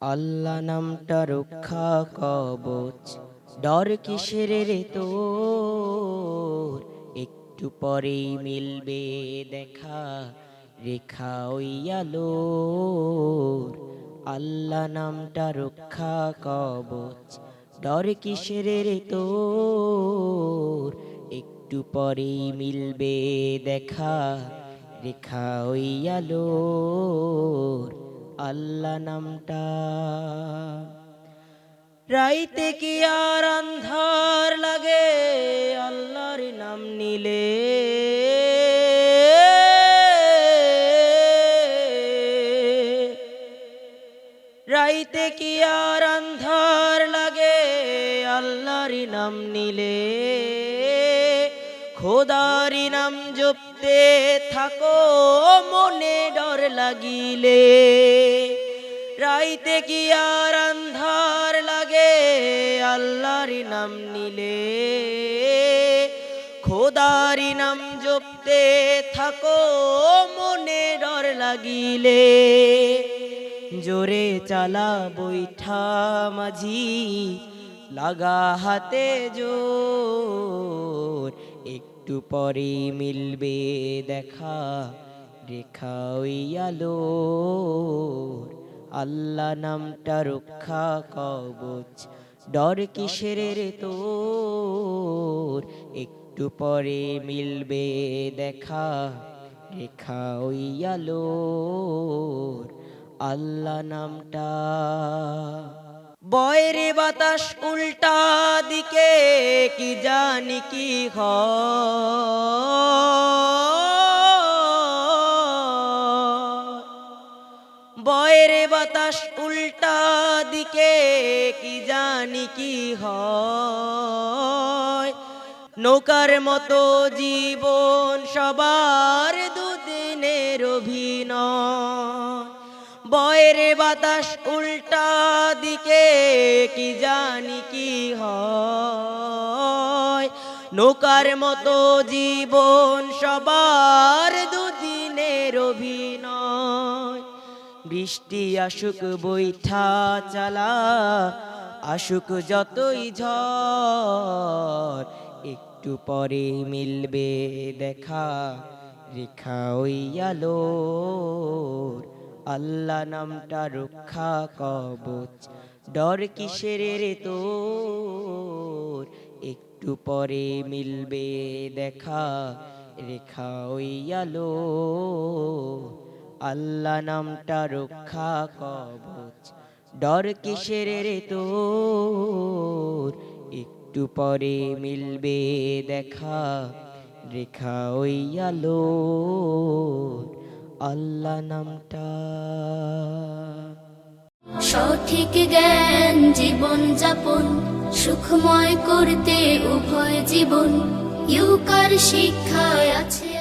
আল্লাহ নামটা রক্ষা কবচ। ডর কিসের রে তোর? একটু পরেই মিলবে দেখা, রেখা ওই আলোর। আল্লাহ নামটা রক্ষা কবচ। ডর কিসের রে তোর? একটু পরেই মিলবে দেখা, রেখা ওই আলোর। আল্লাহ নামটা। রাইতে কি আর আন্ধার লাগে? আল্লাহর নাম নিলে। রাইতে কি আর আন্ধার লাগে? আল্লাহর নাম নিলে। খোদারি নাম জপতে থাকো, মনে ডর লাগিলে। রাইতে কি আর আন্ধার লাগে, আল্লাহর নাম নিলে। খোদারি নাম জপতে থাকো, মনে ডর লাগিলে। জোরে চালা বৈঠা মাঝি, লাগা হাতে জোর। একটু পরে মিলবে দেখা, রেখা ওই আলোর। আল্লাহ নামটা রক্ষা কবচ। ডর কিসের রে তোর? একটু পরে মিলবে দেখা, রেখা ওই আলোর। আল্লাহ নামটা বয়রে বাতাস উল্টা দিকে, কি জানি কি হয় বয়রে বাতাস উল্টা দিকে কি জানি কি হয়। নৌকার মতো জীবন সবার দুদিনের অভিনয়। বয়রে বাতাস উল্টা দিকে কি জানি কি হয়। নৌকার মতো জীবন সবার দুদিনের অভিনয়। বৃষ্টি আসুক, বৈঠা চালা আসুক যতই ঝড়, একটু পরে মিলবে দেখা, রেখা ওই আলোর। আল্লাহ নামটা রক্ষা কবচ, ডর কিসের রে তোর? একটু পরে মিলবে দেখা, রেখা ওই আলো আল্লাহ নামটা রক্ষা কবচ। ডর কিসের রে তোর? একটু পরে মিলবে দেখা, রেখা ওই আলো আল্লাহ নামটা সঠিক জ্ঞান জীবন যাপন, সুখময় করতে উভয় জীবন। ইউকার শিক্ষায় আছে